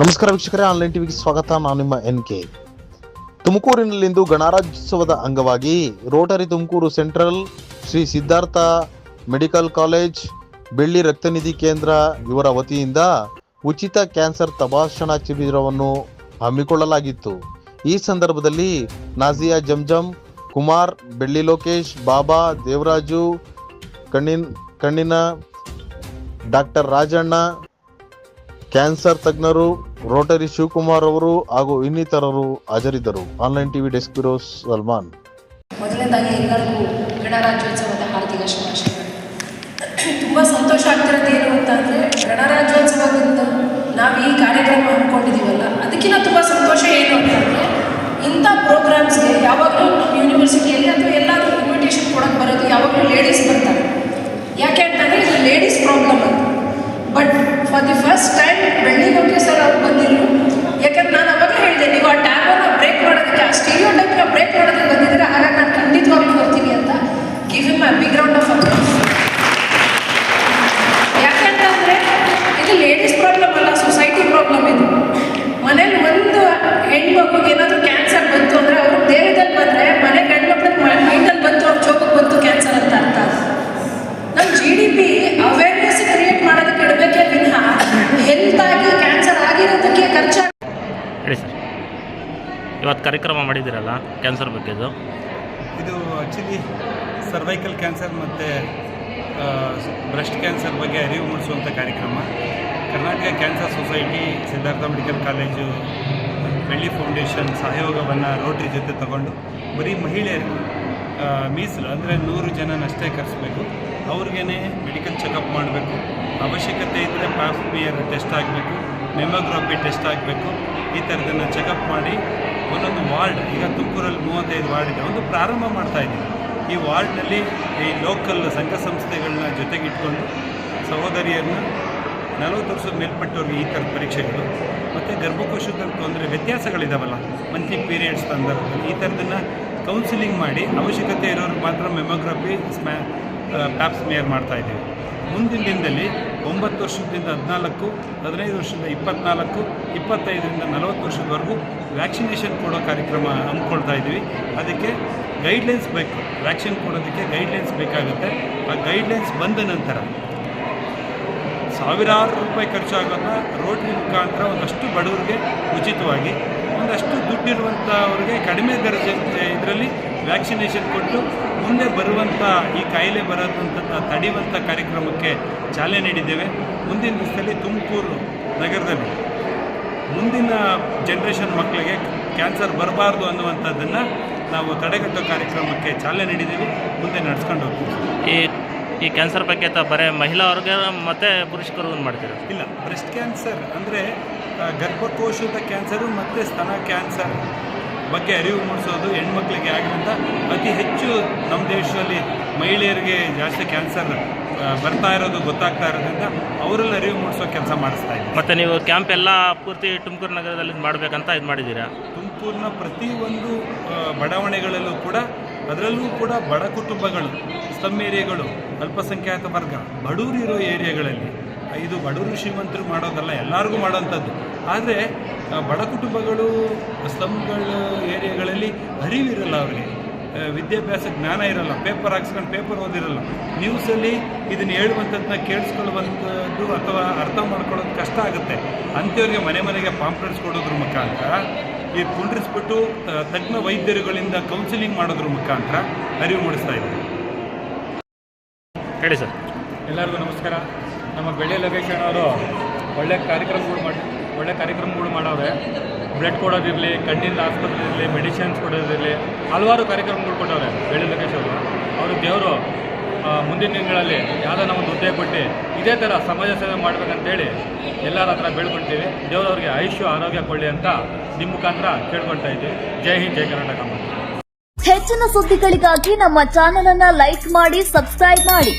ನಮಸ್ಕಾರ ವೀಕ್ಷಕರೇ ಆನ್ಲೈನ್ ಟಿವಿಗೆ ಸ್ವಾಗತ. ನಾನು ನಿಮ್ಮ ಎನ್ ಕೆ ತುಮಕೂರಿನಲ್ಲಿಂದು ಗಣರಾಜ್ಯೋತ್ಸವದ ಅಂಗವಾಗಿ rotary Tumakuru central Shri Siddhartha medical college, Belli ರಕ್ತನಿಧಿ ಕೇಂದ್ರ ಇವರ ವತಿಯಿಂದ ಉಚಿತ ಕ್ಯಾನ್ಸರ್ ತಪಾಸಣಾ ಶಿಬಿರವನ್ನು ಹಮ್ಮಿಕೊಳ್ಳಲಾಗಿತ್ತು. ಈ ಸಂದರ್ಭದಲ್ಲಿ ನಾಜಿಯಾ ಜಂಜಂ, ಕುಮಾರ್, ಬೆಳ್ಳಿ ಲೋಕೇಶ್, ಬಾಬಾ ದೇವರಾಜು, ಕಣ್ಣಿನ ಕಣ್ಣಿನ ಡಾಕ್ಟರ್ ರಾಜಣ್ಣ ಕ್ಯಾನ್ಸರ್ ತಜ್ಞರು, ರೋಟರಿ ಶಿವಕುಮಾರ್ ಅವರು ಹಾಗೂ ಇನ್ನಿತರರು ಹಾಜರಿದ್ದರು. Online TV desk bureau Salman. ಮೊದಲನೇದಾಗಿ ಹಾರ್ದಿಕ ಶುಭಾಶಯಗಳು. ತುಂಬ ಸಂತೋಷ ಆಗ್ತಿರೋದು ಏನು ಅಂತ ಅಂದರೆ ಗಣರಾಜ್ಯೋತ್ಸವದಿಂದ ನಾವು ಈ ಕಾರ್ಯಕ್ರಮ ಹಮ್ಮಿಕೊಂಡಿದ್ದೀವಲ್ಲ ಅದಕ್ಕಿಂತ ತುಂಬ ಸಂತೋಷ ಏನು ಅಂತಂದರೆ ಇಂಥ ಪ್ರೋಗ್ರಾಮ್ಸ್ಗೆ ಯಾವಾಗಲೂ ಯೂನಿವರ್ಸಿಟಿಯಲ್ಲಿ ಅಥವಾ ಎಲ್ಲಾದರೂ ಇನ್ವಿಟೇಷನ್ ಕೊಡೋಕ್ಕೆ ಬರೋದು ಯಾವಾಗಲೂ ಲೇಡೀಸ್ ಬರ್ತಾರೆ. ಯಾಕೆ ಅಂತಂದರೆ, ಇದು ಲೇಡೀಸ್ ಪ್ರಾಬ್ಲಮ್ ಅಂತ. But for the first time ಇವತ್ತು ಕಾರ್ಯಕ್ರಮ ಮಾಡಿದ್ದೀರಲ್ಲ ಕ್ಯಾನ್ಸರ್ ಬಗ್ಗೆ ಇದು? ಆ್ಯಕ್ಚುಲಿ ಸರ್ವೈಕಲ್ ಕ್ಯಾನ್ಸರ್ ಮತ್ತು ಬ್ರೆಸ್ಟ್ ಕ್ಯಾನ್ಸರ್ ಬಗ್ಗೆ ಅರಿವು ಮೂಡಿಸುವಂಥ ಕಾರ್ಯಕ್ರಮ. Karnataka cancer society Siddhartha medical college Belli foundation ಸಹಯೋಗವನ್ನು rotary ಜೊತೆ ತಗೊಂಡು ಬರೀ ಮಹಿಳೆಯರು ಮೀಸಲು ಅಂದರೆ ನೂರು ಜನನಷ್ಟೇ ಕರೆಸಬೇಕು. ಅವ್ರಿಗೇ ಮೆಡಿಕಲ್ ಚೆಕಪ್ ಮಾಡಬೇಕು. ಅವಶ್ಯಕತೆ ಇದ್ದರೆ ಪ್ಯಾಫ್ಮಿಯರ್ ಟೆಸ್ಟ್ ಆಗಬೇಕು. ಮೆಮೊಗ್ರಫಿ ಟೆಸ್ಟ್ ಆಗಬೇಕು. ಈ ಥರದನ್ನು ಚೆಕಪ್ ಮಾಡಿ ಒಂದೊಂದು ವಾರ್ಡ್, ಈಗ ತುಮಕೂರಲ್ಲಿ ಮೂವತ್ತೈದು ವಾರ್ಡ್ ಇದೆ. ಒಂದು ಪ್ರಾರಂಭ ಮಾಡ್ತಾ ಇದ್ದೀವಿ ಈ ವಾರ್ಡ್ನಲ್ಲಿ ಈ ಲೋಕಲ್ ಸಂಘ ಸಂಸ್ಥೆಗಳನ್ನ ಜೊತೆಗಿಟ್ಕೊಂಡು ಸಹೋದರಿಯರನ್ನ ನಲವತ್ತು ವರ್ಷದ ಮೇಲ್ಪಟ್ಟವ್ರಿಗೆ ಈ ಥರದ ಪರೀಕ್ಷೆಗಳು, ಮತ್ತು ಗರ್ಭಕೋಶದ ತೊಂದರೆ, ವ್ಯತ್ಯಾಸಗಳಿದಾವಲ್ಲ ಮಂತ್ಲಿ ಪೀರಿಯಡ್ಸ್ ಸಂದರ್ಭದಲ್ಲಿ ಈ ಥರದನ್ನು ಕೌನ್ಸಿಲಿಂಗ್ ಮಾಡಿ ಅವಶ್ಯಕತೆ ಇರೋರಿಗೆ ಮಾತ್ರ ಮೆಮೊಗ್ರಫಿ ಸ್ಮ್ಯಾ ಮಾಡ್ತಾ ಇದ್ದೀವಿ. ಮುಂದಿನ ದಿನದಲ್ಲಿ ಒಂಬತ್ತು ವರ್ಷದಿಂದ ಹದಿನಾಲ್ಕು, ಹದಿನೈದು ವರ್ಷದಿಂದ ಇಪ್ಪತ್ನಾಲ್ಕು, ಇಪ್ಪತ್ತೈದರಿಂದ ನಲವತ್ತು ವರ್ಷದವರೆಗೂ ವ್ಯಾಕ್ಸಿನೇಷನ್ ಕೊಡೋ ಕಾರ್ಯಕ್ರಮ ಹಮ್ಮಿಕೊಳ್ತಾ ಇದ್ದೀವಿ. ಅದಕ್ಕೆ ಗೈಡ್ಲೈನ್ಸ್ ಬೇಕು. ವ್ಯಾಕ್ಸಿನ್ ಕೊಡೋದಕ್ಕೆ ಗೈಡ್ಲೈನ್ಸ್ ಬೇಕಾಗುತ್ತೆ. ಆ ಗೈಡ್ಲೈನ್ಸ್ ಬಂದ ನಂತರ ಸಾವಿರಾರು ರೂಪಾಯಿ ಖರ್ಚಾಗೋದನ್ನ ರೋಟ್ರಿ ಮುಖಾಂತರ ಒಂದಷ್ಟು ಬಡವರಿಗೆ ಉಚಿತವಾಗಿ, ಒಂದಷ್ಟು ದುಡ್ಡಿರುವಂಥವ್ರಿಗೆ ಕಡಿಮೆ ದರ್ಜೆ, ಇದರಲ್ಲಿ ವ್ಯಾಕ್ಸಿನೇಷನ್ ಕೊಟ್ಟು ಮುಂದೆ ಬರುವಂಥ ಈ ಕಾಯಿಲೆ ಬರೋದಂಥ ತಡೆಯುವಂಥ ಕಾರ್ಯಕ್ರಮಕ್ಕೆ ಚಾಲನೆ ನೀಡಿದ್ದೇವೆ. ಮುಂದಿನ ದಿವಸದಲ್ಲಿ ತುಮಕೂರು ನಗರದಲ್ಲಿ ಮುಂದಿನ ಜನ್ರೇಷನ್ ಮಕ್ಕಳಿಗೆ ಕ್ಯಾನ್ಸರ್ ಬರಬಾರ್ದು ಅನ್ನುವಂಥದ್ದನ್ನು ನಾವು ತಡೆಗಟ್ಟೋ ಕಾರ್ಯಕ್ರಮಕ್ಕೆ ಚಾಲನೆ ನೀಡಿದ್ದೀವಿ. ಮುಂದೆ ನಡೆಸ್ಕೊಂಡು ಹೋಗ್ತೀವಿ. ಈ ಈ ಕ್ಯಾನ್ಸರ್ ಬಗ್ಗೆ ತ ಬರೀ ಮಹಿಳಾ ವರ್ಗ ಮತ್ತು ಪುರುಷಕರು ಮಾಡ್ತೀರಾ? ಇಲ್ಲ ಬ್ರೆಸ್ಟ್ ಕ್ಯಾನ್ಸರ್ ಅಂದರೆ ಗರ್ಭಕೋಶದ ಕ್ಯಾನ್ಸರು ಮತ್ತು ಸ್ತನ ಕ್ಯಾನ್ಸರ್ ಬಗ್ಗೆ ಅರಿವು ಮೂಡಿಸೋದು ಹೆಣ್ಮಕ್ಳಿಗೆ ಆಗಿರೋದ್ರಿಂದ ಅತಿ ಹೆಚ್ಚು ನಮ್ಮ ದೇಶದಲ್ಲಿ ಮಹಿಳೆಯರಿಗೆ ಜಾಸ್ತಿ ಕ್ಯಾನ್ಸರ್ ಬರ್ತಾ ಇರೋದು ಗೊತ್ತಾಗ್ತಾ ಇರೋದ್ರಿಂದ ಅವರಲ್ಲಿ ಅರಿವು ಮೂಡಿಸೋ ಕೆಲಸ ಮಾಡಿಸ್ತಾ ಇದ್ದೀವಿ ಮತ್ತು ನೀವು ಕ್ಯಾಂಪ್ ಎಲ್ಲ ಪೂರ್ತಿ ತುಮಕೂರು ನಗರದಲ್ಲಿ ಮಾಡಬೇಕಂತ ಇದು ಮಾಡಿದ್ದೀರಾ? ತುಮಕೂರಿನ ಪ್ರತಿಯೊಂದು ಬಡಾವಣೆಗಳಲ್ಲೂ ಕೂಡ ಅದರಲ್ಲೂ ಕೂಡ ಬಡ ಕುಟುಂಬಗಳು ಸ್ಲಮ್ ಏರಿಯಾಗಳು ಅಲ್ಪಸಂಖ್ಯಾತ ವರ್ಗ ಬಡೂರು ಇರೋ ಏರಿಯಾಗಳಲ್ಲಿ ಇದು ಬಡೂರು ಶ್ರೀಮಂತರು ಮಾಡೋದಲ್ಲ ಎಲ್ಲರಿಗೂ ಮಾಡೋವಂಥದ್ದು ಆದರೆ ಬಡ ಕುಟುಂಬಗಳು ಸ್ಲಮ್ಗಳ ಅರಿವಿರಲ್ಲ ಅವರಿಗೆ. ವಿದ್ಯಾಭ್ಯಾಸ ಜ್ಞಾನ ಇರಲ್ಲ ಪೇಪರ್ ಹಾಕ್ಸ್ಕೊಂಡು ಪೇಪರ್ ಓದಿರಲ್ಲ. ನ್ಯೂಸಲ್ಲಿ ಇದನ್ನು ಹೇಳುವಂಥದ್ದನ್ನ ಕೇಳಿಸ್ಕೊಳ್ಳುವಂಥದ್ದು ಅಥವಾ ಅರ್ಥ ಮಾಡ್ಕೊಳ್ಳೋದು ಕಷ್ಟ ಆಗುತ್ತೆ. ಅಂಥವ್ರಿಗೆ ಮನೆ ಮನೆಗೆ ಪಾಂಪ್ಲೆಟ್ಸ್ ಕೊಡೋದ್ರ ಮುಖಾಂತರ ಈ ಕುಂಡ್ರಿಸ್ಬಿಟ್ಟು ತಜ್ಞ ವೈದ್ಯರುಗಳಿಂದ ಕೌನ್ಸಿಲಿಂಗ್ ಮಾಡೋದ್ರ ಮುಖಾಂತರ ಅರಿವು ಮೂಡಿಸ್ತಾ ಇದ್ದೀವಿ ಹೇಳಿ ಸರ್. ಎಲ್ಲರಿಗೂ ನಮಸ್ಕಾರ. ನಮ್ಮ ಬೆಳ್ಳಿ ಲೋಕೇಶನ್ ಅವರು ಒಳ್ಳೆ ಕಾರ್ಯಕ್ರಮಗಳು ಮಾಡಿ ಒಳ್ಳೆ ಕಾರ್ಯಕ್ರಮಗಳು ಮಾಡವ್ರೆ. ಬ್ಲಡ್ ಕೊಡೋದಿರಲಿ ಕಣ್ಣಿಂದ ಆಸ್ಪತ್ರೆ ಇರಲಿ ಮೆಡಿಸಿನ್ಸ್ ಕೊಡೋದಿರಲಿ ಹಲವಾರು ಕಾರ್ಯಕ್ರಮಗಳು ಕೊಟ್ಟವ್ರೆ ಬೆಳ್ಳಿ ಲೋಕೇಶ್ ಅವರು. ಅವರು ದೇವರು ಮುಂದಿನ ದಿನಗಳಲ್ಲಿ ಯಾವುದೋ ಒಂದು ಹುದ್ದೆ ಕೊಟ್ಟು ಇದೇ ಥರ ಸಮಾಜ ಸೇವೆ ಮಾಡ್ಬೇಕಂತೇಳಿ ಎಲ್ಲರ ಹತ್ರ ಬೇಡ್ಕೊಳ್ತೀವಿ. ದೇವರವ್ರಿಗೆ ಆಯುಷ್ಯ, ಆರೋಗ್ಯ ಕೊಡಲಿ ಅಂತ ನಿಮ್ಮ ಮುಖಾಂತರ ಕೇಳ್ಕೊಳ್ತಾ ಇದ್ದೀವಿ ಜೈ ಹಿಂದ್, ಜೈ ಕರ್ನಾಟಕ ಹೆಚ್ಚಿನ ಸುದ್ದಿಗಳಿಗಾಗಿ ನಮ್ಮ ಚಾನೆಲ್ ಅನ್ನ ಲೈಕ್ ಮಾಡಿ ಸಬ್ಸ್ಕ್ರೈಬ್ ಮಾಡಿ.